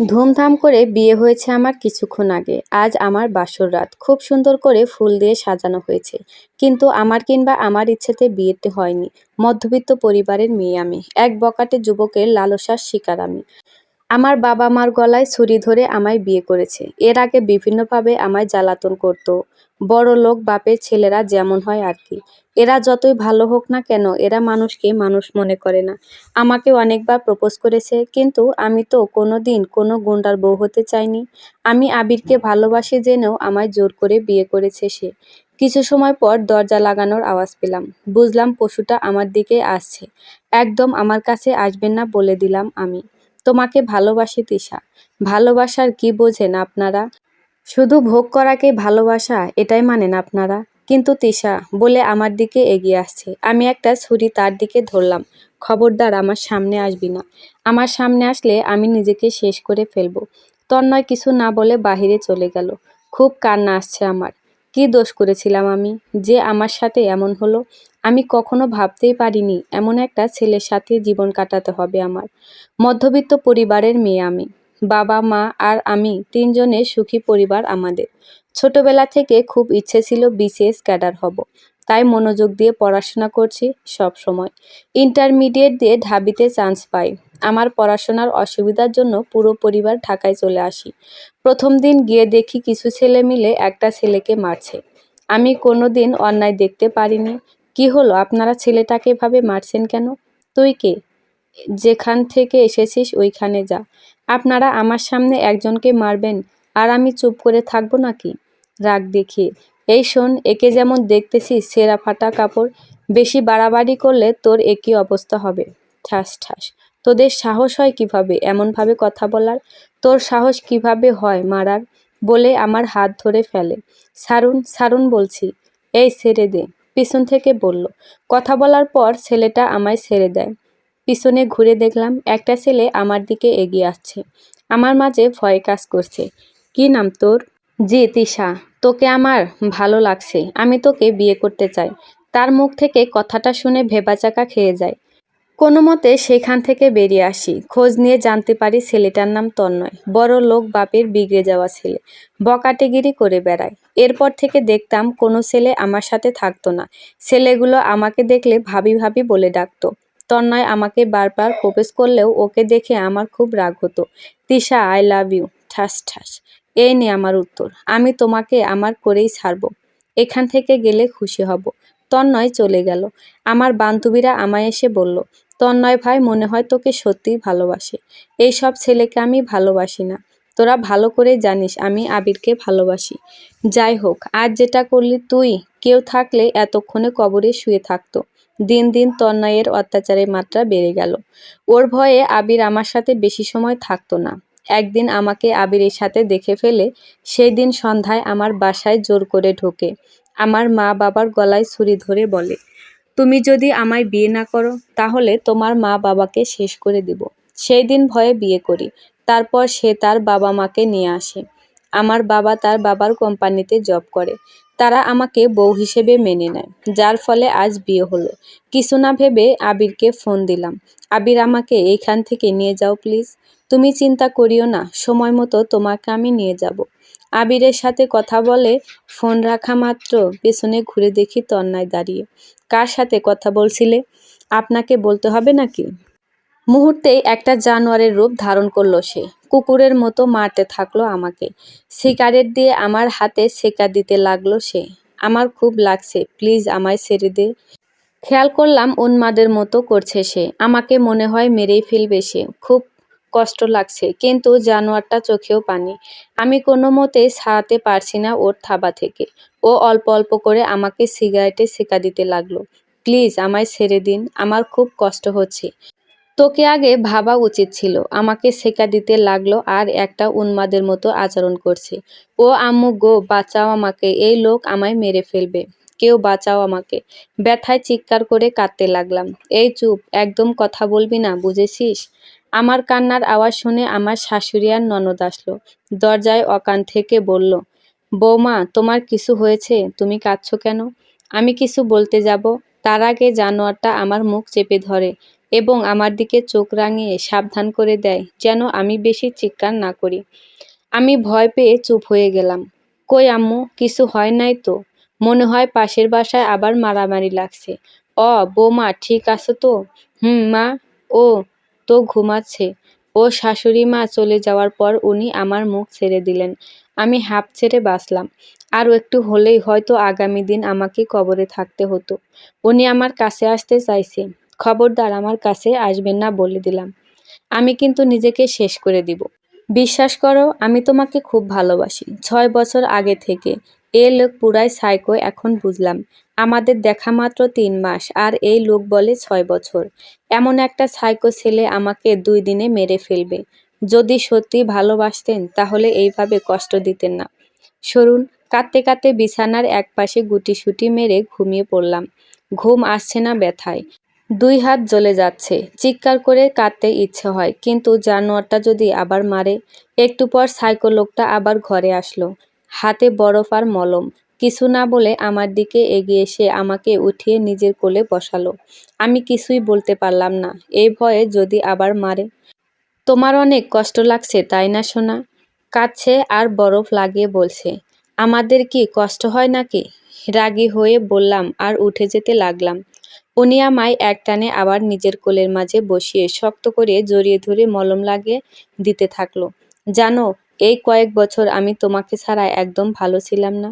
ধুমধাম করে বিয়ে হয়েছে আমার কিছুক্ষণ আগে। আজ আমার বাসর রাত। খুব সুন্দর করে ফুল দিয়ে সাজানো হয়েছে। কিন্তু আমার কিংবা আমার ইচ্ছেতে বিয়েতে হয়নি। মধ্যবিত্ত পরিবারের মেয়ে আমি। এক বকাটে যুবকের লালসার শিকার আমি। আমার বাবা মার গলায় ছুরি ধরে আমায় বিয়ে করেছে। এর আগে বিভিন্নভাবে আমায় জ্বালাতন করত। বড় লোক বাপের ছেলেরা যেমন হয় আর কি। এরা যতই ভালো হোক না কেন, এরা মানুষকে মানুষ মনে করে না। আমাকে অনেকবার প্রপোজ করেছে, কিন্তু আমি তো কোনো দিন কোনো গুন্ডার বউ হতে চাইনি। আমি আবিরকে ভালোবাসি জেনেও আমায় জোর করে বিয়ে করেছে সে। কিছু সময় পর দরজা লাগানোর আওয়াজ পেলাম। বুঝলাম পশুটা আমার দিকে আসছে। একদম আমার কাছে আসবেন না বলে দিলাম আমি। তোমাকে ভালোবাসি তিশা। ভালোবাসার কি বোঝেন আপনারা? শুধু ভোগ করাকে ভালোবাসা, এটাই মানেন আপনারা। কিন্তু তিশা, বলে আমার দিকে এগিয়ে আসছে। আমি একটা ছুরি তার দিকে ধরলাম। খবরদার, আমার সামনে আসবি না। আমার সামনে আসলে আমি নিজেকে শেষ করে ফেলব। তন্ময় কিছু না বলে বাহিরে চলে গেল। খুব কান্না আসছে আমার। কি দোষ করেছিলাম আমি? যে আমার সাথে এমন হলো? আমি কখনো ভাবতেই পারিনি, এমন একটা ছেলের সাথে জীবন কাটাতে হবে আমার। মধ্যবিত্ত পরিবারের মেয়ে আমি। বাবা, মা আর আমি তিনজনের সুখী পরিবার আমাদের। ছোটবেলা থেকে খুব ইচ্ছে ছিল বিসিএস ক্যাডার হব। তাই মনোযোগ দিয়ে পড়াশোনা করছি সব সময়। ইন্টারমিডিয়েট দিয়ে ঢাবিতে চান্স পাই। আমার পড়াশোনার অসুবিধার জন্য পুরো পরিবার ঢাকায় চলে আসি। প্রথম দিন গিয়ে দেখি কিছু ছেলে মিলে একটা ছেলেকে মারছে। আমি কোনো দিন অন্যায় দেখতে পারিনি। কি হলো? আপনারা ছেলেটাকে এভাবে মারছেন কেন? তুই কে? যেখান থেকে এসেছিস ওইখানে যা। আপনারা আমার সামনে একজনকে মারবেন আর আমি চুপ করে থাকব নাকি? রাগ দেখিয়ে। এই শোন, একে যেমন দেখতেছিস, সেরা ফাটা কাপড়। বেশি বাড়াবাড়ি করলে তোর একই অবস্থা হবে। ঠাস ঠাস। তোদের সাহস হয় কীভাবে? এমনভাবে কথা বলার? তোর সাহস কীভাবে হয় মারার? বলে আমার হাত ধরে ফেলে। সারুন সারুন বলছি। এই ছেড়ে দে। পিছন থেকে বলল, কথা বলার পর ছেলেটা আমায় ছেড়ে দেয়। পিছনে ঘুরে দেখলাম একটা ছেলে আমার দিকে এগিয়ে আসছে। আমার মাঝে ভয় কাজ করছে। কি নাম তোর? জি, তিশা। তোকে আমার ভালো লাগছে। আমি তোকে বিয়ে করতে চাই। তার মুখ থেকে কথাটা শুনে ভেবাচাকা খেয়ে যায়। কোনো মতে সেখান থেকে বেরিয়ে আসি। খোঁজ নিয়ে জানতে পারি ছেলেটার নাম তন্ময়। বড় লোক বাপের বিগড়ে যাওয়া ছেলে। বকাটেগিরি করে বেড়ায়। এরপর থেকে দেখতাম কোনো ছেলে আমার সাথে থাকতো না। ছেলেগুলো আমাকে দেখলে ভাবি ভাবি বলে ডাকতো। তন্ময় আমাকে বারবার প্রপোজ করলেও ওকে দেখে আমার খুব রাগ হতো। তিশা আই লাভ ইউ ঠাস ঠাস। এই নে আমার উত্তর। আমি তোমাকে আমার করেই ছাড়বো। এখান থেকে গেলে খুশি হব। তন্ময় চলে গেল। আমার বান্ধবীরা আমায় এসে বলল তন্ময় ভাই মনে হয় তোকে সত্যিই ভালোবাসে। এই সব ছেলেকে আমি ভালোবাসি না। তোরা ভালো করে জানিস আমি আবিরকে ভালোবাসি। যাই হোক, আজ যেটা করলি তুই, কেউ থাকলে এতক্ষণে কবরে শুয়ে থাকতো। দিন দিন তন্ময়ের অত্যাচারের মাত্রা বেড়ে গেল। ওর ভয়ে আবির আমার সাথে বেশি সময় থাকতো না। একদিন আমাকে আবিরের সাথে দেখে ফেলে সেই দিন সন্ধ্যায় আমার বাসায় জোর করে ঢোকে। আমার মা বাবার গলায় ছুরি ধরে বলে তুমি যদি আমায় বিয়ে না করো, তাহলে তোমার মা বাবাকে শেষ করে দিব। সেই দিন ভয়ে বিয়ে করি। তারপর সে তার বাবা মাকে নিয়ে আসে। আমার বাবা তার বাবার কোম্পানিতে জব করে। তারা আমাকে বউ হিসেবে মেনে নেয়, যার ফলে আজ বিয়ে হলো। কিছু না ভেবে আবিরকে ফোন দিলাম। আবির আমাকে, এইখান থেকে নিয়ে যাও প্লিজ। তুমি চিন্তা করিও না, সময় মতো তোমাকে আমি নিয়ে যাব। আবিরের সাথে কথা বলে ফোন রাখা মাত্র পেছনে ঘুরে দেখি তন্নায় দাঁড়িয়ে। কার সাথে কথা বলছিলে? আপনাকে বলতে হবে নাকি? মুহূর্তেই একটা জানোয়ারের রূপ ধারণ করল সে। কুকুরের মতো মারতে থাকল আমাকে। সিগারেট দিয়ে আমার হাতে সেকা দিতে লাগল সে। আমার খুব লাগছে। প্লিজ আমায় ছেড়ে দে। খেয়াল করলাম উন্মাদের মতো করছে সে। আমাকে মনে হয় মেরেই ফেলবে সে। খুব কষ্ট লাগছে, কিন্তু জানোয়ারটা চোখেও পানি। আমি কোনো মতেই ছাড়াতে পারছি না ওর থাবা থেকে। ও অল্প অল্প করে আমাকে সিগারেটে সেকা দিতে লাগল। প্লিজ আমায় ছেড়ে দিন, আমার খুব কষ্ট হচ্ছে। তোকে আগে ভাবা উচিত ছিল, আমাকে সেকা দিতে লাগল আর একটা উন্মাদের মতো আচরণ করছে। ও, আম্মু গো, বাঁচাও আমাকে, এই লোক আমায় মেরে ফেলবে, কেউ বাঁচাও আমাকে। ব্যথায় চিৎকার করে কাঁদতে লাগলাম। এই চুপ, একদম কথা বলবি না, বুঝেছিস? আমার কান্নার আওয়াজ শুনে আমার শাশুড়ি আর ননদ আসলো। দরজায় অকান থেকে বলল, বৌমা, তোমার কিছু হয়েছে? তুমি কাঁদছো কেন? আমি কিছু বলতে যাব। তার আগে জানোয়ারটা আমার মুখ চেপে ধরে এবং আমার দিকে চোখ রাঙিয়ে সাবধান করে দেয় যেন আমি বেশি চিৎকার না করি। আমি ভয় পেয়ে চুপ হয়ে গেলাম। কই আম্মু, কিছু হয় নাই তো? মনে হয় পাশের বাসায় আবার মারামারি লাগছে। অ, বৌমা, ঠিক আছো তো? হুম, মা, ও তো ঘুমাচ্ছে। ও শাশুড়ি মা চলে যাওয়ার পর উনি আমার মুখ ছেড়ে দিলেন। আমি হাঁপ ছেড়ে বাঁচলাম। আরও একটু হলেই হয়তো আগামী দিন আমাকে কবরে থাকতে হতো। উনি আমার কাছে আসতে চাইছে। খবরদার আমার কাছে আসবেন না বলে দিলাম। আমি কিন্তু নিজেকে শেষ করে দিব। বিশ্বাস করো, আমি তোমাকে খুব ভালোবাসি। ছয় বছর আগে থেকে। এ লোক পুরাই সাইকো, এখন বুঝলাম। আমাদের দেখা মাত্র তিন মাস, আর এই লোক বলে ছয় বছর। এমন একটা সাইকো ছেলে আমাকে দুই দিনে মেরে ফেলবে। যদি সত্যি ভালোবাসতেন, তাহলে এইভাবে কষ্ট দিতেন না। সরুন, কাঁদতে কাঁদতে বিছানার একপাশে গুটিসুটি মেরে ঘুমিয়ে পড়লাম। ঘুম আসছে না ব্যথায়। দুই হাত জ্বলে যাচ্ছে। চিৎকার করে কাঁদতে ইচ্ছে হয়, কিন্তু জানোয়ারটা যদি আবার মারে, একটু পর সাইকো লোকটা আবার ঘরে আসলো। হাতে বরফ আর মলম। কিছু না বলে আমার দিকে এগিয়ে এসে আমাকে উঠিয়ে নিজের কোলে বসালো। আমি কিছুই বলতে পারলাম না। এই ভয়ে যদি আবার মারে। তোমার অনেক কষ্ট লাগছে, তাই না, সোনা? কাঁদছে আর বরফ লাগিয়ে বলছে, আমাদের কি কষ্ট হয় নাকি? রাগী হয়ে বললাম আর উঠে যেতে লাগলাম। উনি আমায় এক টানে আবার নিজের কোলের মাঝে বসিয়ে শক্ত করে জড়িয়ে ধরে মলম লাগিয়ে দিতে থাকল। জানো, এই কয়েক বছর আমি তোমাকে ছাড়া একদম ভালো ছিলাম না।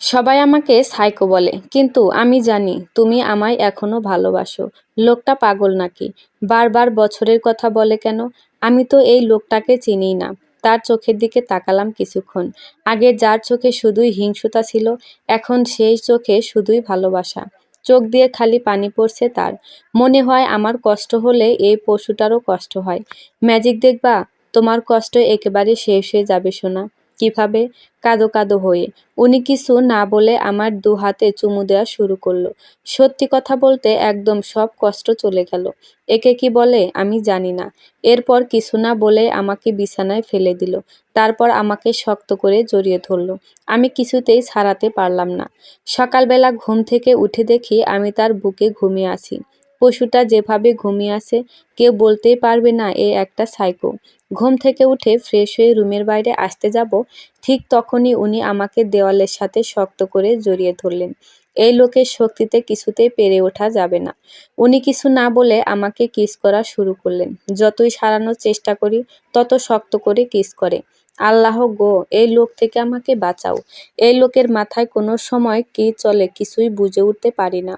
সবাই আমাকে সাইকো বলে, কিন্তু আমি জানি তুমি আমায় এখনও ভালোবাসো। লোকটা পাগল নাকি? বারবার বছরের কথা বলে কেন? আমি তো এই লোকটাকে চিনি না। তার চোখের দিকে তাকালাম কিছুক্ষণ। আগে যার চোখে শুধুই হিংসুতা ছিল, এখন সেই চোখে শুধুই ভালোবাসা। চোখ দিয়ে খালি পানি পড়ছে তার। মনে হয় আমার কষ্ট হলে এই পশুটারও কষ্ট হয়। ম্যাজিক দেখবা, তোমার কষ্ট একেবারে শেষ হয়ে যাবে শোনা কীভাবে কাদো কাদো হয়ে উনি কিছু না বলে আমার দু হাতে চুমু দেওয়া শুরু করল। সত্যি কথা বলতে একদম সব কষ্ট চলে গেল। একে কি বলে আমি জানি না। এরপর কিছু না বলে আমাকে বিছানায় ফেলে দিল। তারপর আমাকে শক্ত করে জড়িয়ে ধরল। আমি কিছুতেই ছাড়াতে পারলাম না। সকালবেলা ঘুম থেকে উঠে দেখি আমি তার বুকে ঘুমিয়ে আছি। পশুটা যেভাবে ঘুমিয়ে আছে, কেউ বলতেই পারবে না এ একটা সাইকো ঘুম থেকে উঠে ফ্রেশ হয়ে রুমের বাইরে আসতে যাব, ঠিক তখনই উনি আমাকে দেওয়ালের সাথে শক্ত করে জড়িয়ে ধরলেন। এই লোকের শক্তিতে কিছুতেই পেরে ওঠা যাবে না। উনি কিছু না বলে আমাকে কিস করা শুরু করলেন। যতই সারানোর চেষ্টা করি, তত শক্ত করে কিস করে। আল্লাহ গো, এই লোক থেকে আমাকে বাঁচাও। এই লোকের মাথায় কোনো সময় কি চলে কিছুই বুঝে উঠতে পারি না।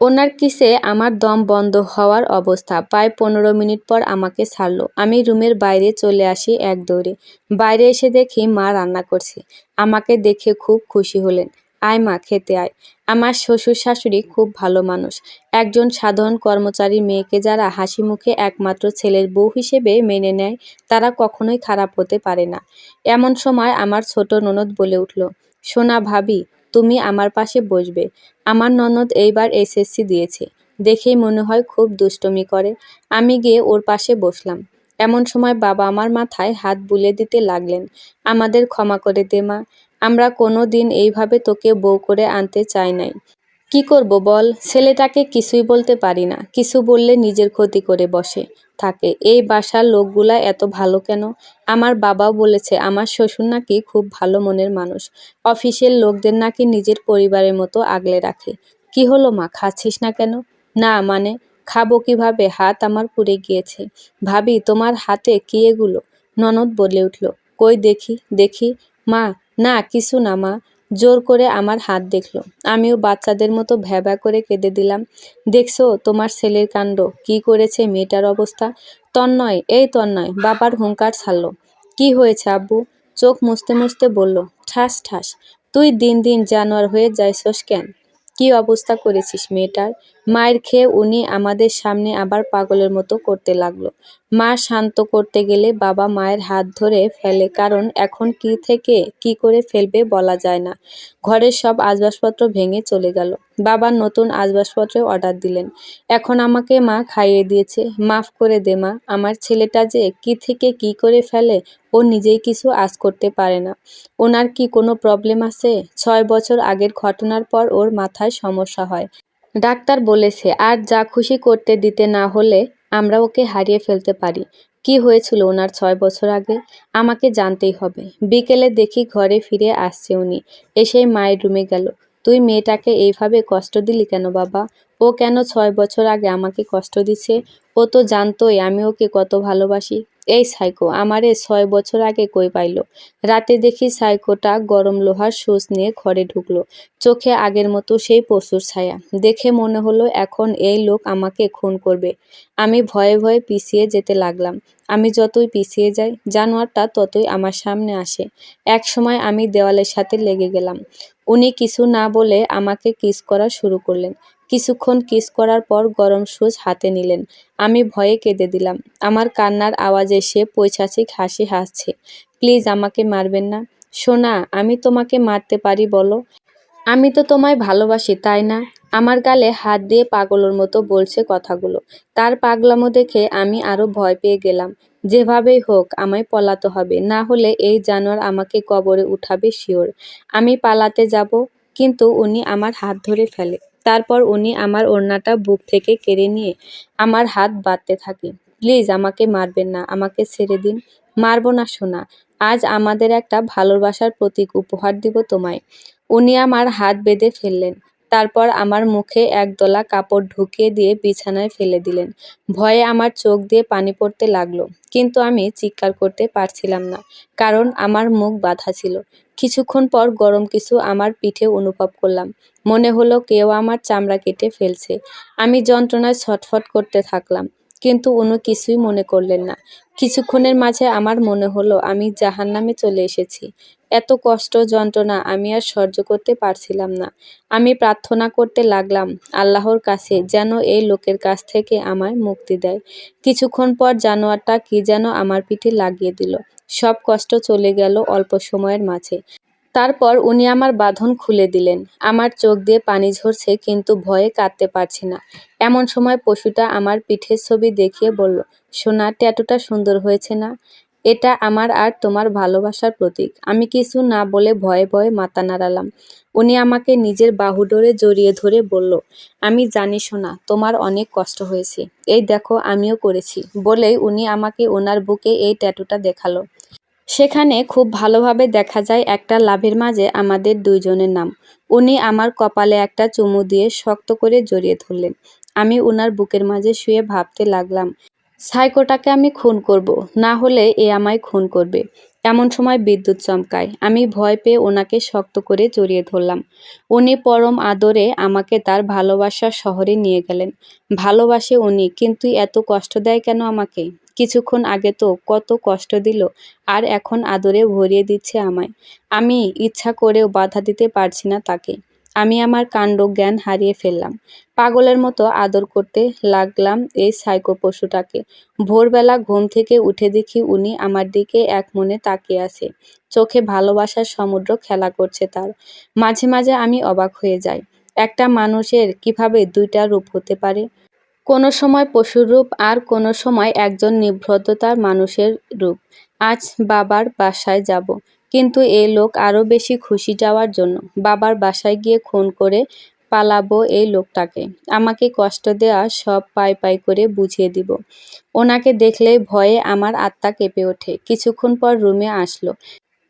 ওনার কিসে আমার দম বন্ধ হওয়ার অবস্থা? প্রায় পনেরো মিনিট পর আমাকে ছাড়লো। আমি রুমের বাইরে চলে আসি এক দৌড়ে। বাইরে এসে দেখি মা রান্না করছে। আমাকে দেখে খুব খুশি হলেন। আয় মা, খেতে আয়। আমার শ্বশুর শাশুড়ি খুব ভালো মানুষ। একজন সাধারণ কর্মচারী মেয়েকে যারা হাসি মুখে একমাত্র ছেলের বউ হিসেবে মেনে নেয়, তারা কখনোই খারাপ হতে পারে না। এমন সময় আমার ছোট ননদ বলে উঠল, সোনা ভাবি তুমি আমার পাশে বসবে। আমার ননদ এইবার এসএসসি দিয়েছে। দেখেই মনে হয় খুব দুষ্টমি করে। আমি গিয়ে ওর পাশে বসলাম। এমন সময় বাবা আমার মাথায় হাত বুলে দিতে লাগলেন। আমাদের ক্ষমা করে দে মা। আমরা কোনো দিন এইভাবে তোকে বউ করে আনতে চাই নাই। কি করব বল? ছেলেটাকে কিছুই বলতে পারি না। কিছু বললে নিজের ক্ষতি করে বসে থাকে। এই বাসার লোকগুলা এত ভালো কেন? আমার বাবাও বলেছে, আমার শ্বশুর নাকি খুব ভালো মনের মানুষ। অফিসের লোকদের নাকি নিজের পরিবারের মতো আগলে রাখে। কি হলো মা, খাচ্ছিস না কেন? না মানে খাব কীভাবে? হাত আমার পুড়ে গিয়েছে। ভাবি, তোমার হাতে কি এগুলো? ননদ বলে উঠল, কই দেখি দেখি। মা, না, কিছু না মা। জোর করে আমার হাত দেখল। আমিও বাচ্চাদের মতো ভ্যাবা করে কেঁদে দিলাম। দেখছ, তোমার ছেলের কাণ্ড। কি করেছে মেয়েটার অবস্থা? তন্ময়, এই তন্ময়, বাবার হুঙ্কার ছাড়লো। কি হয়েছে আব্বু? চোখ মুছতে মুছতে বলল, ঠাস ঠাস, তুই দিন দিন জানোয়ার হয়ে যাইছস কেন? কি অবস্থা করেছিস মেয়েটার? মায়ের খেয়ে উনি আমাদের সামনে আবার পাগলের মতো করতে লাগল। মা শান্ত করতে গেলে বাবা মায়ের হাত ধরে ফেলে, কারণ এখন কি থেকে কি করে ফেলবে বলা যায় না। ঘরের সব আসবাবপত্র ভেঙে চলে গেল। বাবা নতুন আসবাবপত্রে অর্ডার দিলেন। এখন আমাকে মা খাইয়ে দিয়েছে। মাফ করে দে মা, আমার ছেলেটা যে কি থেকে কি করে ফেলে, ও নিজেই কিছু আজ করতে পারে না। ওনার কি কোনো প্রবলেম আছে? ছয় বছর আগের ঘটনার পর ওর মাথায় সমস্যা হয়। ডাক্তার বলেছে, আর যা খুশি করতে দিতে না হলে আমরা ওকে হারিয়ে ফেলতে পারি। কি হয়েছিল ওনার ছয় বছর আগে? আমাকে জানতেই হবে। বিকেলে দেখি ঘরে ফিরে আসছে উনি। এসেই মায়ের রুমে গেল। তুই মেয়েটাকে এইভাবে কষ্ট দিলি কেন বাবা? ও কেন ছয় বছর আগে আমাকে কষ্ট দিছে ও তো জানতোই আমি ওকে কত ভালোবাসি। এই সাইকো, আমারে ছয় বছর আগে কই পাইল? রাতে দেখি সাইকোটা গরম লোহার সুচ নিয়ে ঘরে ঢুকলো। চোখে আগের মতো সেই পশুর ছায়া। দেখে মনে হলো এখন এই লোক আমাকে খুন করবে। আমি ভয়ে ভয়ে পিছিয়ে যেতে লাগলাম। আমি যতই পিছিয়ে যাই, জানোয়ারটা ততই আমার সামনে আসে। এক সময় আমি দেওয়ালের সাথে লেগে গেলাম। উনি কিছু না বলে আমাকে কিস করা শুরু করলেন। কিছুক্ষণ কিস করার পর গরম সুচ হাতে নিলেন। আমি ভয়ে কেঁদে দিলাম। আমার কান্নার আওয়াজে সে পৈশাচিক হাসি হাসছে। প্লিজ আমাকে মারবেন না। সোনা, আমি তোমাকে মারতে পারি বলো? আমি তো তোমায় ভালোবাসি, তাই না? আমার গালে হাত দিয়ে পাগলের মতো বলছে কথাগুলো। তার পাগলামো দেখে আমি আরও ভয় পেয়ে গেলাম। যেভাবেই হোক, আমায় পলাতে হবে। না হলে এই জানোয়ার আমাকে কবরে উঠাবে শিওর। আমি পালাতে যাব, কিন্তু উনি আমার হাত ধরে ফেলে। তারপর উনি আমার ওড়নাটা বুক থেকে কেড়ে নিয়ে আমার হাত বাঁধতে থাকে। প্লিজ, আমাকে মারবেন না। আমাকে ছেড়ে দিন। মারবো না শোনা আজ আমাদের একটা ভালোবাসার প্রতীক উপহার দিব তোমায়। উনি আমার হাত বেঁধে ফেললেন। তারপর আমার মুখে একদলা কাপড় ঢুকিয়ে দিয়ে বিছানায় ফেলে দিলেন। ভয়ে আমার চোখ দিয়ে পানি পড়তে লাগল, কিন্তু আমি চিৎকার করতে পারছিলাম না, কারণ আমার মুখ বাধা ছিল। কিছুক্ষণ পর গরম কিছু আমার পিঠে অনুভব করলাম। মনে হলো কেউ আমার চামড়া কেটে ফেলছে। আমি যন্ত্রণায় ছটফট করতে থাকলাম। কিন্তু উনি কিছুই মনে করলেন না। কিছুক্ষণের মাঝে আমার মনে হলো, আমি জাহান্নামে চলে এসেছি। এত কষ্ট, যন্ত্রণা আমি আর সহ্য করতে পারছিলাম না। আমি প্রার্থনা করতে লাগলাম আল্লাহর কাছে যেন এই লোকের কাছ থেকে আমায় মুক্তি দেয়। কিছুক্ষণ পর জানোয়ারটা কি যেন আমার পিঠে লাগিয়ে দিল। সব কষ্ট চলে গেল অল্প সময়ের মাঝে। তারপর উনি আমার বাঁধন খুলে দিলেন। আমার চোখ দিয়ে পানি ঝরছে, কিন্তু ভয়ে কাঁদতে পারছি না। এমন সময় পশুটা আমার পিঠের ছবি দেখিয়ে বলল, সোনা, ট্যাটুটা সুন্দর হয়েছে না? এটা আমার আর তোমার ভালোবাসার প্রতীক। আমি কিছু না বলে ভয়ে ভয়ে মাথা নাড়ালাম। উনি আমাকে নিজের বাহু ডোরে জড়িয়ে ধরে বলল, আমি জানি শোনা তোমার অনেক কষ্ট হয়েছে। এই দেখো, আমিও করেছি। বলেই উনি আমাকে ওনার বুকে এই ট্যাটুটা দেখাল। সেখানে খুব ভালোভাবে দেখা যায় একটা লাভের মাঝে আমাদের দুইজনের নাম। উনি আমার কপালে একটা চুমু দিয়ে শক্ত করে জড়িয়ে ধরলেন। আমি উনার বুকের মাঝে শুয়ে ভাবতে লাগলাম, সাইকোটাকে আমি খুন করব, না হলে এ আমায় খুন করবে। এমন সময় বিদ্যুৎ চমকায়। আমি ভয় পেয়ে ওনাকে শক্ত করে জড়িয়ে ধরলাম। উনি পরম আদরে আমাকে তার ভালোবাসার শহরে নিয়ে গেলেন। ভালোবাসে উনি, কিন্তু এত কষ্ট দেয় কেন আমাকে? কিছুক্ষণ আগে তো কত কষ্ট দিল, আর এখন আদরে ভরিয়ে দিচ্ছে আমায়। আমি ইচ্ছা করেও বাধা দিতে পারছি না তাকে। আমি আমার কাণ্ড জ্ঞান হারিয়ে ফেললাম। পাগলের মতো আদর করতে লাগলাম এই সাইকো পশুটাকে। ভোরবেলা ঘুম থেকে উঠে দেখি উনি আমার দিকে এক মনে তাকিয়ে আছে। চোখে ভালোবাসার সমুদ্র খেলা করছে তার। মাঝে মাঝে আমি অবাক হয়ে যাই। একটা মানুষের কীভাবে দুইটা রূপ হতে পারে? কোনো সময় পশুর রূপ আর কোনো সময় একজন নিভ্রততার মানুষের রূপ। আজ বাবার বাসায় যাব, কিন্তু এ লোক আরও বেশি খুশি যাওয়ার জন্য। বাবার বাসায় গিয়ে খুন করে পালাবো এই লোকটাকে। আমাকে কষ্ট দেওয়া সব পাই পাই করে বুঝিয়ে দিব। ওনাকে দেখলে ভয়ে আমার আত্মা কেঁপে ওঠে। কিছুক্ষণ পর রুমে আসলো।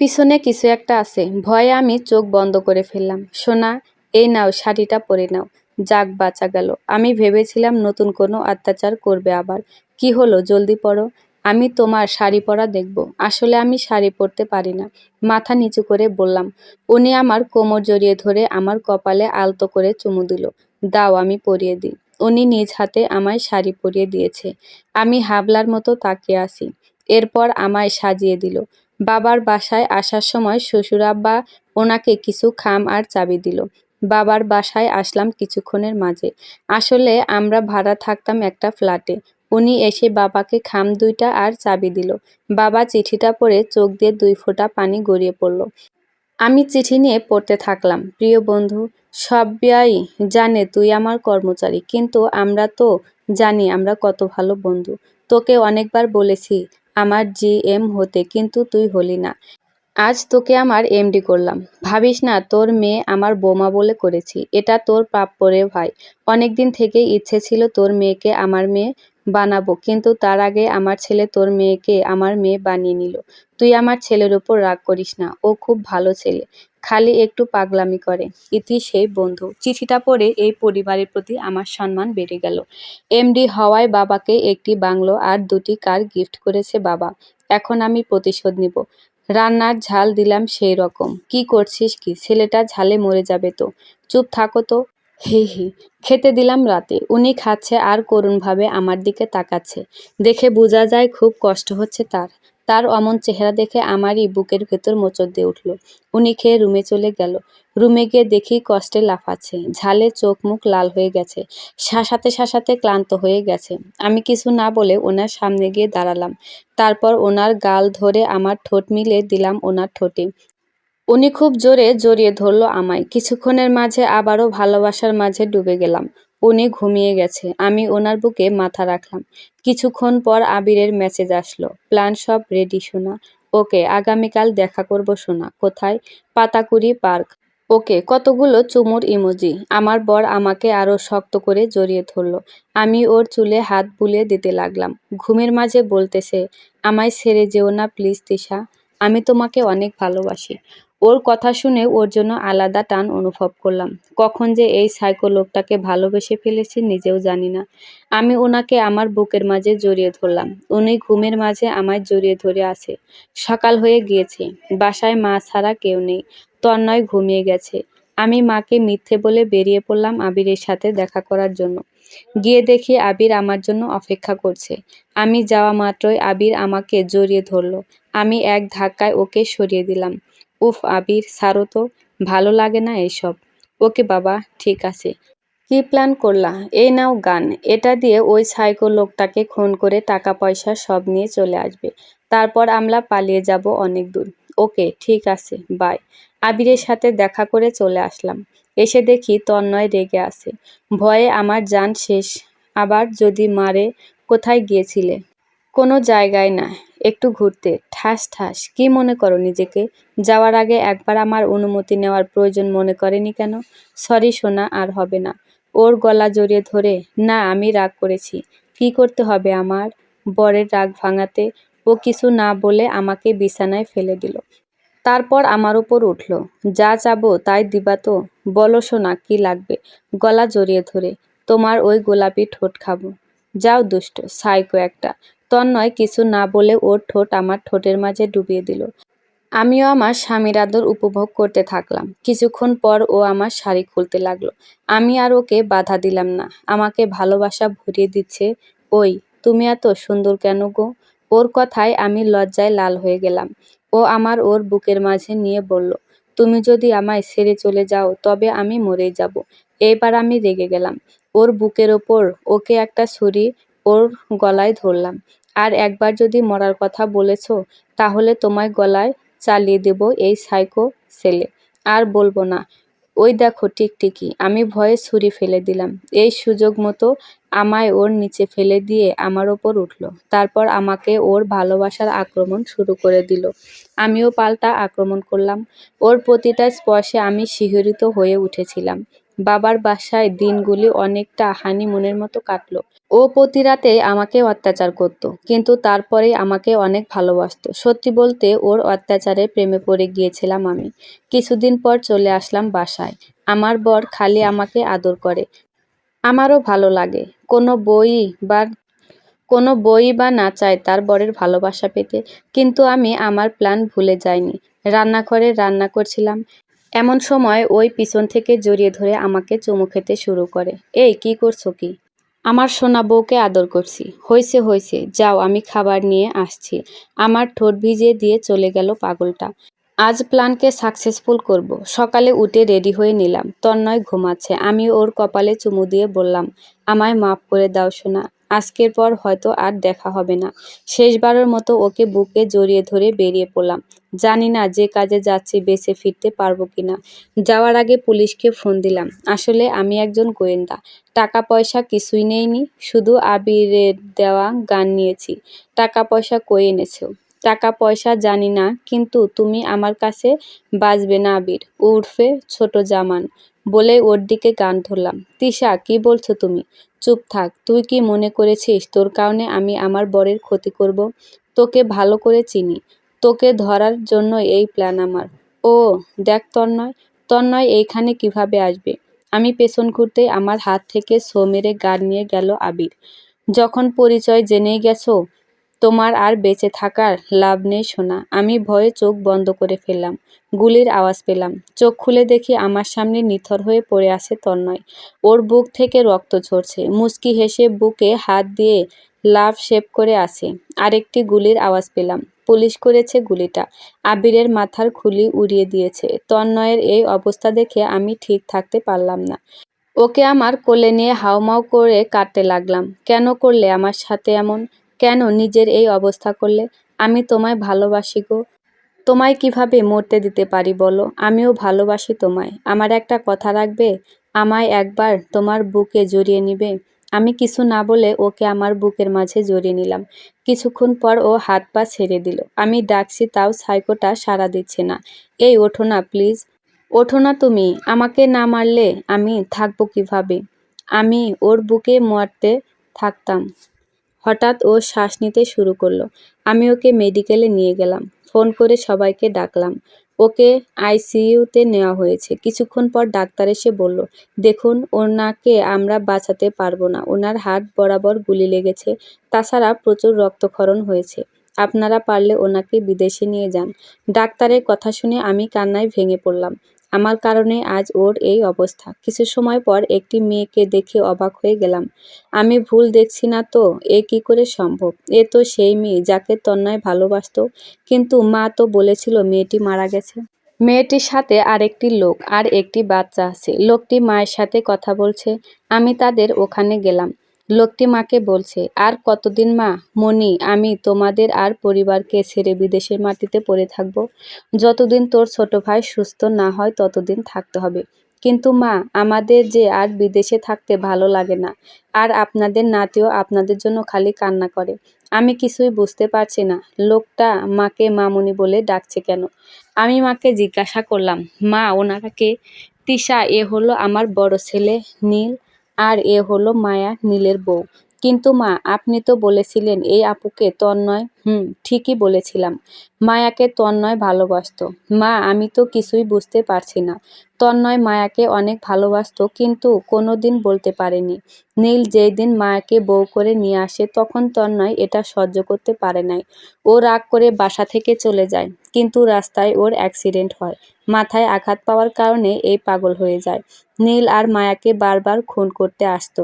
পিছনে কিছু একটা আছে। ভয়ে আমি চোখ বন্ধ করে ফেললাম। সোনা, এই নাও শাড়িটা পরে নাও। যাক, বাঁচা গেল। আমি ভেবেছিলাম নতুন কোনো অত্যাচার করবে আবার। কি হলো, জলদি পড়ো। আমি তোমার শাড়ি পরা দেখব। আসলে আমি শাড়ি পরতে পারি না। মাথা নিচু করে বললাম। উনি আমার কোমর জড়িয়ে ধরে আমার কপালে আলতো করে চুমু দিল। দাও, আমি পরিয়ে দিই। উনি নিজ হাতে আমায় শাড়ি পরিয়ে দিয়েছে। আমি হাবলার মতো তাকিয়ে আসি এরপর আমায় সাজিয়ে দিল। বাবার বাসায় আসার সময় শ্বশুর আব্বা ওনাকে কিছু খাম আর চাবি দিল। বাবার বাসায় আসলাম কিছুক্ষণের মাঝে। আসলে আমরা ভাড়া থাকতাম একটা ফ্ল্যাটে। উনি এসে বাবাকে খাম দুইটা আর চাবি দিল। বাবা চিঠিটা পড়ে চোখ দিয়ে দুই ফোঁটা পানি গড়িয়ে পড়ল। আমি চিঠি নিয়ে পড়তে থাকলাম। প্রিয় বন্ধু সব বিয়াই জানে তুই আমার কর্মচারী, কিন্তু আমরা তো জানি আমরা কত ভালো বন্ধু। তোকে অনেকবার বলেছি, আমার জি এম হতে, কিন্তু তুই হলি না। আজ তোকে আমার এমডি করলাম। ভাবিস না, তোর মেয়ে আমার বোমা বলে করেছি। এটা তোর প্রাপ্য রে ভাই। অনেকদিন থেকেই ইচ্ছে ছিল তোর মেয়েকে আমার মেয়ে বানাবো, কিন্তু তার আগে আমার ছেলে তোর মেয়েকে আমার মেয়ে বানিয়ে নিল। তুই আমার ছেলের উপর রাগ করিস না, ও খুব ভালো ছেলে। খালি একটু পাগলামি করে। ইতি সেই বন্ধু। চিঠিটা পড়ে এই পরিবারের প্রতি আমার সম্মান বেড়ে গেল। এমডি হওয়ায় বাবাকে একটি বাংলো আর দুটি কার গিফট করেছে বাবা। এখন আমি প্রতিশোধ নিব। রান্নার ঝাল দিলাম সেই রকম কি করছিস কি? ছেলেটা ঝালে মরে যাবে তো। চুপ থাকো তো। হি হি। খেতে দিলাম রাতে। উনি খাচ্ছে আর করুণভাবে আমার দিকে তাকাচ্ছে। দেখে বোঝা যায় খুব কষ্ট হচ্ছে তার। তার অমন চেহারা দেখে আমারই বুকের ভেতর মোচড় দিয়ে উঠল। উনি খেয়ে রুমে চলে গেল। রুমে গিয়ে দেখি কষ্টে লাফাচ্ছে। ঝালে চোখ মুখ লাল হয়ে গেছে। শাসাতে শাসাতে ক্লান্ত হয়ে গেছে। আমি কিছু না বলে ওনার সামনে গিয়ে দাঁড়ালাম। তারপর ওনার গাল ধরে আমার ঠোঁট মিলে দিলাম ওনার ঠোঁটে। উনি খুব জোরে জড়িয়ে ধরল আমায়। কিছুক্ষণের মাঝে আবারও ভালোবাসার মাঝে ডুবে গেলাম। উনি ঘুমিয়ে গেছে। আমি ওনার বুকে মাথা রাখলাম। কিছুক্ষণ পর আবিরের মেসেজ আসলো। প্ল্যান সব রেডি শোনা ওকে, আগামীকাল দেখা করব শোনা কোথায়? পাতাকুড়ি পার্ক। ওকে, কতগুলো চুমুর ইমোজি আমার বর আমাকে আরও শক্ত করে জড়িয়ে ধরলো। আমি ওর চুলে হাত বুলিয়ে দিতে লাগলাম। ঘুমের মাঝে বলতেছে, আমায় ছেড়ে যেও না প্লিজ তিশা আমি তোমাকে অনেক ভালোবাসি। ওর কথা শুনে ওর জন্য আলাদা টান অনুভব করলাম। কখন যে এই সাইকো লোকটাকে ভালোবেসে ফেলেছি নিজেও জানি না। আমি ওনাকে আমার বুকের মাঝে জড়িয়ে ধরলাম। উনি ঘুমের মাঝে আমায় জড়িয়ে ধরে আছে। সকাল হয়ে গিয়েছে। বাসায় মা ছাড়া কেউ নেই। তন্ময় ঘুমিয়ে গেছে। আমি মাকে মিথ্যে বলে বেরিয়ে পড়লাম আবিরের সাথে দেখা করার জন্য। গিয়ে দেখি আবির আমার জন্য অপেক্ষা করছে। আমি যাওয়া মাত্রই আবির আমাকে জড়িয়ে ধরলো। আমি এক ধাক্কায় ওকে সরিয়ে দিলাম। উফ, আবির, সারো তো, ভালো লাগে না এসব। ওকে বাবা, ঠিক আছে। কি প্ল্যান করলা? এই নাও গান। এটা দিয়ে ওই সাইকো লোকটাকে খুন করে টাকা পয়সা সব নিয়ে চলে আসবে। তারপর আমরা পালিয়ে যাব অনেক দূর। ওকে, ঠিক আছে, বাই। আবিরের সাথে দেখা করে চলে আসলাম। এসে দেখি তন্ময় রেগে আছে। ভয়ে আমার যান শেষ। আবার যদি মারে, কোথায় গিয়েছিলে? কোনো জায়গায় না। একটু ঘুরতে। ঠাস ঠাস, কি মনে করো নিজেকে? যাওয়ার আগে একবার আমার অনুমতি নেওয়ার প্রয়োজন মনে করেনি কেন? সরি সোনা, আর হবে না। ওর গলা জড়িয়ে ধরে, না, আমি রাগ করেছি। কি করতে হবে আমার? বরের রাগ ভাঙাতে ও কিছু না বলে আমাকে বিছানায় ফেলে দিল। তারপর আমার উপর উঠল। যা চাবো তাই দিবা তো? বলো শোনা কি লাগবে? গলা জড়িয়ে ধরে, তোমার ওই গোলাপি ঠোঁট খাব। যাও দুষ্ট, সাইকো একটা। তন্ময় কিছু না বলে ওর ঠোঁট আমার ঠোঁটের মাঝে ডুবিয়ে দিল। আমিও আমার স্বামীর আদর উপভোগ করতে থাকলাম। কিছুক্ষণ পর ও আমার শাড়ি খুলতে লাগল। আমি আর ওকে বাধা দিলাম না। আমাকে ভালোবাসা ভরিয়ে দিচ্ছে ওই, তুমি এত সুন্দর কেন গো? ওর কথায় আমি লজ্জায় লাল হয়ে গেলাম। ও আমার ওর বুকের মাঝে নিয়ে বলল, তুমি যদি আমায় ছেড়ে চলে যাও, তবে আমি মরেই যাব। এইবার আমি রেগে গেলাম। ওর বুকের ওপর ওকে একটা ছুরি ওর গলায় ধরলাম। আর একবার যদি মরার কথা বলেছ, তাহলে তোমায় গলায় চালিয়ে দেব এই সাইকো ছেলে আর বলব না। ওই দেখো টিকটিকি, আমি ভয়ে ছুরি ফেলে দিলাম। এই সুযোগ মতো আমায় ওর নিচে ফেলে দিয়ে আমার ওপর উঠল। তারপর আমাকে ওর ভালোবাসার আক্রমণ শুরু করে দিল। আমিও পাল্টা আক্রমণ করলাম। ওর প্রতিটা স্পর্শে আমি শিহরিত হয়ে উঠেছিলাম। বাবার বাসায় দিনগুলি অনেকটা হানিমুনের মতো কাটলো। ও প্রতি রাতে আমাকে অত্যাচার করত, কিন্তু তারপরে আমাকে অনেক ভালোবাসতো। সত্যি বলতে ওর অত্যাচারে প্রেমে পড়ে গিয়েছিলাম আমি। কিছুদিন পর চলে আসলাম বাসায়। আমার বর খালি আমাকে আদর করে। আমারও ভালো লাগে। কোনো বই বা, কোনো বই বা না চায় তার বরের ভালোবাসা পেতে, কিন্তু আমি আমার প্ল্যান ভুলে যাইনি। রান্নাঘরে রান্না করছিলাম। এমন সময় ওই পিছন থেকে জড়িয়ে ধরে আমাকে চুমু খেতে শুরু করে। এই, কি করছ কি? আমার সোনা বউকে আদর করছি। হয়েছে হয়েছে যাও, আমি খাবার নিয়ে আসছি। আমার ঠোঁট ভিজিয়ে দিয়ে চলে গেল পাগলটা। আজ প্ল্যানকে সাকসেসফুল করব। সকালে উঠে রেডি হয়ে নিলাম। তন্ময় ঘুমাচ্ছে। আমি ওর কপালে চুমু দিয়ে বললাম, আমায় মাফ করে দাও সোনা। আজকের পর হয়তো আর দেখা হবে না। শেষবারের মতো ওকে বুকে জড়িয়ে ধরে বেরিয়ে পড়লাম। জানি না যে কাজে যাচ্ছি, বেঁচে ফিরতে পারব কিনা। যাওয়ার আগে পুলিশকে ফোন দিলাম। আসলে আমি একজন গোয়েন্দা। টাকা পয়সা কিছুই নেইনি, শুধু আবিরের দেওয়া গান নিয়েছি। টাকা পয়সা কই এনেছো? টাকা পয়সা জানি না, কিন্তু তুমি আমার কাছে বাঁচবে না আবির। উর্ফে ছোট জামান বলে ওর দিকে গান ধরলাম। তিশা, কি বলছো তুমি? চুপ থাক, তুই কি মনে করেছিস তোর কারণে আমি আমার বরের ক্ষতি করব? তোকে ভালো করে চিনি। তোকে ধরার জন্য এই প্ল্যান আমার। ও, দেখ তন্ময় তন্ময় এইখানে কীভাবে আসবে? আমি পেছন ঘুরতেই আমার হাত থেকে সো মেরে গাড় নিয়ে গেল আবির। যখন পরিচয় জেনেই গেছো তোমার আর বেঁচে থাকার লাভ নেই শোনা আমি ভয়ে চোখ বন্ধ করে ফেললাম, গুলির আওয়াজ পেলাম। চোখ খুলে দেখি আমার সামনে নিথর হয়ে পড়ে আছে তন্ময়। ওর বুক থেকে রক্ত ঝরছে। মুচকি হেসে বুকে হাত দিয়ে লাভ শেপ করে আছে। আরেকটি গুলির আওয়াজ পেলাম। পুলিশ করেছে গুলিটা। আবিরের মাথার খুলি উড়িয়ে দিয়েছে। তন্ময়ের এই অবস্থা দেখে আমি ঠিক থাকতে পারলাম না। ওকে আমার কোলে নিয়ে হাউমাউ করে কাটতে লাগলাম। কেন করলে আমার সাথে এমন? কেন নিজের এই অবস্থা করলে? আমি তোমায় ভালোবাসি গো। তোমায় কীভাবে মরতে দিতে পারি বলো? আমিও ভালোবাসি তোমায়। আমার একটা কথা রাখবে? আমায় একবার তোমার বুকে জড়িয়ে নিবে। আমি কিছু না বলে ওকে আমার বুকের মাঝে জড়িয়ে নিলাম। কিছুক্ষণ পর ও হাত পা ছেড়ে দিল। আমি ডাকছি, তাও সাইকোটা সাড়া দিচ্ছে না। এই, ওঠো না, প্লিজ। ওঠো না তুমি। আমাকে না মারলে আমি থাকব কীভাবে? আমি ওর বুকে মরতে থাকতাম। হঠাৎ ও শ্বাস নিতে শুরু করল। আমি ওকে মেডিকেলে নিয়ে গেলাম। ফোন করে সবাইকে ডাকলাম। ওকে আইসিইউতে নেওয়া হয়েছে। কিছুক্ষণ পর ডাক্তার এসে বলল, দেখুন, ওনাকে আমরা বাঁচাতে পারব না। ওনার হাত বরাবর গুলি লেগেছে। তাছাড়া প্রচুর রক্তক্ষরণ হয়েছে। আপনারা পারলে ওনাকে বিদেশে নিয়ে যান। ডাক্তারের কথা শুনে আমি কান্নায় ভেঙে পড়লাম। আমার কারণে আজ ওর এই অবস্থা। কিছু সময় পর একটি মেয়েকে দেখে অবাক হয়ে গেলাম। আমি ভুল দেখছি না তো, এ কি করে সম্ভব? এ তো সেই মেয়ে যাকে তন্ময় ভালোবাসতো, কিন্তু মা তো বলেছিল মেয়েটি মারা গেছে। মেয়েটির সাথে আরেকটি লোক আর একটি বাচ্চা আছে। লোকটি মায়ের সাথে কথা বলছে। আমি তাদের ওখানে গেলাম। লোকটি মাকে বলছে, আর কতদিন মা? মনি আমি তোমাদের আর পরিবারকে ছেড়ে বিদেশের মাটিতে পড়ে থাকব। যতদিন তোর ছোট ভাই সুস্থ না হয়, ততদিন থাকতে হবে। কিন্তু মা, আমাদের যে আর বিদেশে থাকতে ভালো লাগে না। আর আপনাদের নাতিও আপনাদের জন্য খালি কান্না করে। আমি কিছুই বুঝতে পারছি না। লোকটা মাকে মামুনি বলে ডাকছে কেন? আমি মাকে জিজ্ঞাসা করলাম, মা ওনারাকে তিশা, এ হলো আমার বড় ছেলে নীল। আর এ হলো মায়া নীলের বউ। কিন্তু মা, আপনি তো বলেছিলেন এই আপুকে তন্ময়, হুম, ঠিকই বলেছিলাম। মায়াকে তন্ময় ভালোবাসত। মা, আমি তো কিছুই বুঝতে পারছি না। তন্ময় মায়াকে অনেক ভালোবাসত, কিন্তু কোনো দিন বলতে পারেনি। নীল যেই দিন মায়াকে বউ করে নিয়ে আসে, তখন তন্ময় এটা সহ্য করতে পারে নাই। ও রাগ করে বাসা থেকে চলে যায়, কিন্তু রাস্তায় ওর অ্যাক্সিডেন্ট হয়। মাথায় আঘাত পাওয়ার কারণে এই পাগল হয়ে যায়। নীল আর মায়াকে বারবার খুন করতে আসতো।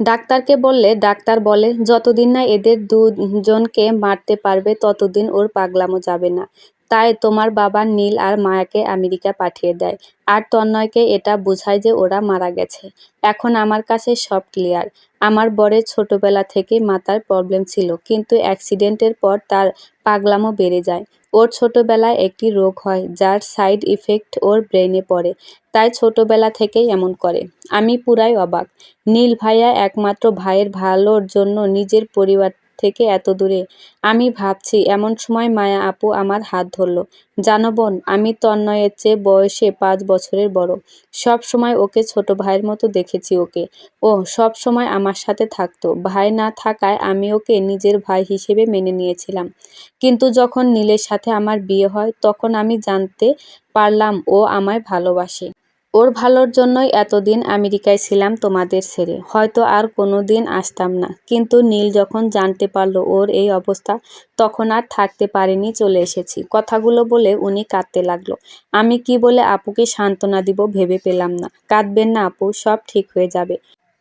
ডাক্তারকে বললে, ডাক্তার বলে, যতদিন না এদের দুজনকে মারতে পারবে, ততদিন ওর পাগলামো যাবে না। তাই তোমার বাবা নীল আর মায়াকে আমেরিকা পাঠিয়ে দেয়। আর তন্ময়কে এটা বোঝায় যে ওরা মারা গেছে। এখন আমার কাছে সব ক্লিয়ার। আমার বরের ছোটবেলা থেকে মাথার প্রবলেম ছিল, কিন্তু অ্যাক্সিডেন্টের পর তার পাগলামো বেড়ে যায়। ওর ছোটবেলায় একটি রোগ হয়, যার সাইড ইফেক্ট ওর ব্রেনে পড়ে, তাই ছোটবেলা থেকেই এমন করে। আমি পুরাই অবাক। নীল ভাইয়া একমাত্র ভাইয়ের ভালোর জন্য নিজের পরিবার থেকে এত দূরে? আমি ভাবছি, এমন সময় মায়া আপু আমার হাত ধরল। জানো বোন, আমি তন্ময়ের চেয়ে বয়সে পাঁচ বছরের বড়। সব সময় ওকে ছোট ভাইয়ের মতো দেখেছি ওকে। ও সব সময় আমার সাথে থাকতো। ভাই না থাকায় আমি ওকে নিজের ভাই হিসেবে মেনে নিয়েছিলাম। কিন্তু যখন নীলের সাথে আমার বিয়ে হয়, তখন আমি জানতে পারলাম ও আমায় ভালোবাসে। ওর ভালোর জন্যই এতদিন আমেরিকায় ছিলাম তোমাদের ছেড়ে। হয়তো আর কোনো দিন আসতাম না। কিন্তু নীল যখন জানতে পারল ওর এই অবস্থা, তখন আর থাকতে পারেনি চলে এসেছি। কথাগুলো বলে উনি কাঁদতে লাগল। আমি কি বলে আপুকে সান্ত্বনা দিব ভেবে পেলাম না। কাঁদবেন না আপু, সব ঠিক হয়ে যাবে।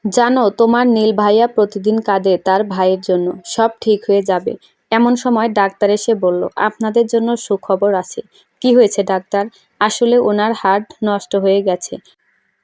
জানো, তোমার নীল ভাইয়া প্রতিদিন কাঁদে তার ভাইয়ের জন্য। সব ঠিক হয়ে যাবে। এমন সময় ডাক্তার এসে বলল, আপনাদের জন্য সুখবর আছে। কি হয়েছে ডাক্তার? আসলে ওনার হার্ট নষ্ট হয়ে গেছে।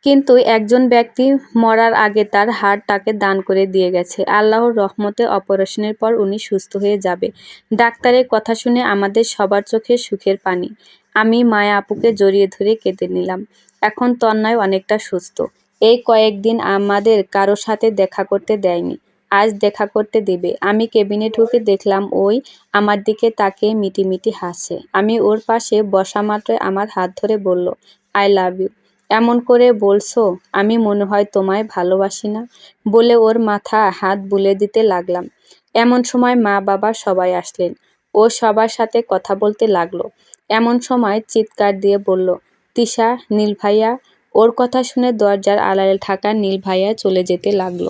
কিন্তু একজন ব্যক্তি মরার আগে তার হার্ট তাকে দান করে দিয়ে গেছে। আল্লাহর রহমতে অপারেশনের পর উনি সুস্থ হয়ে যাবে। ডাক্তারের কথা শুনে আমাদের সবার চোখে সুখের পানি। আমি মায়া আপুকে জড়িয়ে ধরে কেঁদে নিলাম। এখন তন্ময় অনেকটা সুস্থ। এই কয়েকদিন আমাদের কারও সাথে দেখা করতে দেয়নি। আজ দেখা করতে দেবে। আমি কেবিনে ঢুকে দেখলাম ওই আমার দিকে তাকে মিটি মিটি হাসছে। আমি ওর পাশে বসা মাত্র আমার হাত ধরে বলল, আই লাভ ইউ। এমন করে বলছো? আমি মনে হয় তোমায় ভালোবাসি না? বলে ওর মাথা হাত বুলে দিতে লাগলাম। এমন সময় মা বাবা সবাই আসলেন। ও সবার সাথে কথা বলতে লাগল। এমন সময় চিৎকার দিয়ে বলল, তিশা, নীল ভাইয়া। ওর কথা শুনে দরজার আড়ালে থাকা নীল ভাইয়া চলে যেতে লাগল।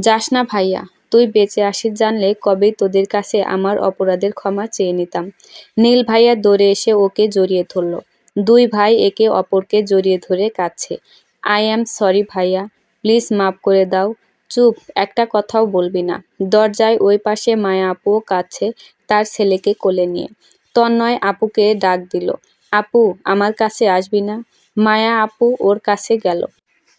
যাস না ভাইয়া, তুই বেঁচে আসিস জানলে কবেই তোদের কাছে আমার অপরাধের ক্ষমা চেয়ে নিতাম। নীল ভাইয়া দৌড়ে এসে ওকে জড়িয়ে ধরল। দুই ভাই একে অপরকে জড়িয়ে ধরে কাঁদছে। আই অ্যাম সরি ভাইয়া, প্লিজ মাফ করে দাও। চুপ, একটা কথাও বলবি না দরজায় ওই পাশে মায়া আপুও কাঁদছে তার ছেলেকে কোলে নিয়ে। তন্ময় আপুকে ডাক দিল, আপু, আমার কাছে আসবি না মায়া আপু ওর কাছে গেল।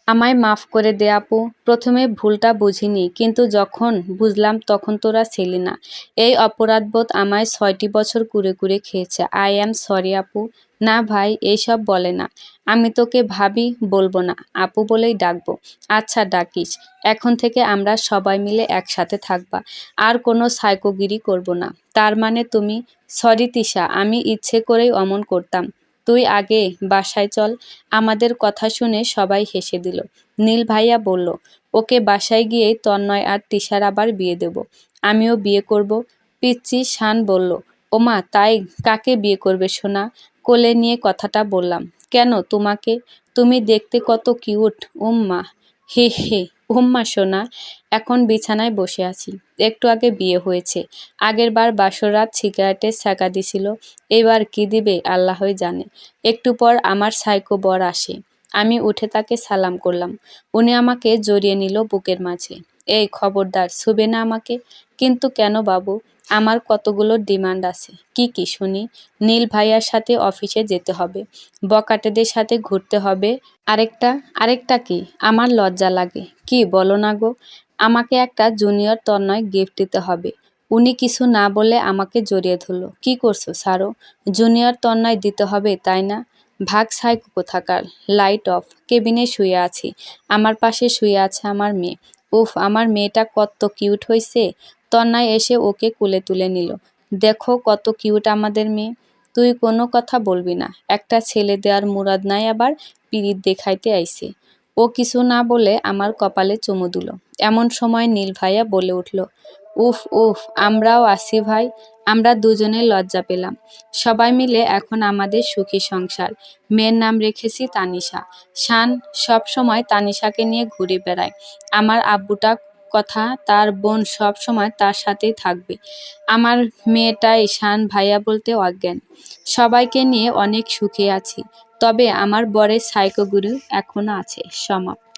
আমায় মাফ করে দে আপু। প্রথমে ভুলটা বুঝিনি, কিন্তু যখন বুঝলাম তখন তোরা ছিলি না। এই অপরাধবোধ আমায় ছয়টি বছর কুরে কুরে খেয়েছে। আই অ্যাম সরি আপু। না ভাই, এইসব বলে না। আমি তোকে ভাবি বলব না, আপু বলেই ডাকবো। আচ্ছা ডাকিস। এখন থেকে আমরা সবাই মিলে একসাথে থাকবা। আর কোনো সাইকোগিরি করব না। তার মানে তুমি, সরি তিশা, আমি ইচ্ছে করেই অমন করতাম। তুই আগে বাসায় চল। আমাদের কথা শুনে সবাই হেসে দিল। নীল ভাইয়া বলল, ওকে বাসায় গিয়ে তন্ময় আর তিশার আবার বিয়ে দেব। আমিও বিয়ে করব। পিচ্চি শান বলল, ওমা, তাই কাকে বিয়ে করবে সোনা? কোলে নিয়ে কথাটা বললাম, কেন তোমাকে? তুমি দেখতে কত কিউট, উম্মা। হে হে, উম্মা সোনা, এখন বিছানায় বসে আছি। একটু আগে বিয়ে হয়েছে। আগের বার বাসরাত সিগারেটের ছাকা দিছিল, এবার কি দিবে আল্লাহই জানে। একটু পর আমার সাইকো বর আসে। আমি উঠে তাকে সালাম করলাম। উনি আমাকে জড়িয়ে নিল বুকের মাঝে। এই খবরদার ছুবে না আমাকে? কিন্তু কেন বাবু? আমার কতগুলো ডিমান্ড আছে। কি কি শুনি? নীল ভাইয়ার সাথে অফিসে যেতে হবে। বকাটেদের সাথে ঘুরতে হবে। আরেকটা আরেকটা কি? আমার লজ্জা লাগে। কি বলো না গো? আমাকে একটা জুনিয়র তন্ময় গিফট দিতে হবে। উনি কিছু না বলে আমাকে জড়িয়ে ধরলো। কি করছ, সারো? জুনিয়র তন্ময় দিতে হবে, তাই না? ভাগ সাইকো কোথাকার? Light off. কেবিনে শুয়ে আছি। আমার পাশে শুয়ে আছে আমার মেয়ে। উফ, আমার মেয়েটা কত কিউট হয়েছে তন্ময় এসে ওকে কুলে তুলে নিল। দেখো কত কিউট আমাদের মেয়ে। তুই কোনো কথা বলবি না। একটা ছেলে দেওয়ার মুরাদ নাই আবার পিরিত দেখাইতে আইছে। ও কিছু না বলে আমার কপালে চুমু দিল। এমন সময় নীল ভাইয়া বলে উঠল, উফ উফ, আমরাও আসি ভাই। আমরা দুজনে লজ্জা পেলাম। সবাই মিলে এখন আমাদের সুখী সংসার। মেয়ের নাম রেখেছি তানিশা। শান সব সময় তানিশাকে নিয়ে ঘুরে বেড়ায়। আমার আব্বুটা কথা তার বোন সব সময় তার সাথেই থাকবে। আমার মেয়েটা ঈশান ভাইয়া বলতে অজ্ঞান। সবাইকে নিয়ে অনেক সুখে আছি। তবে আমার বরের সাইকো গুরু এখনও আছে, সমাপ্ত।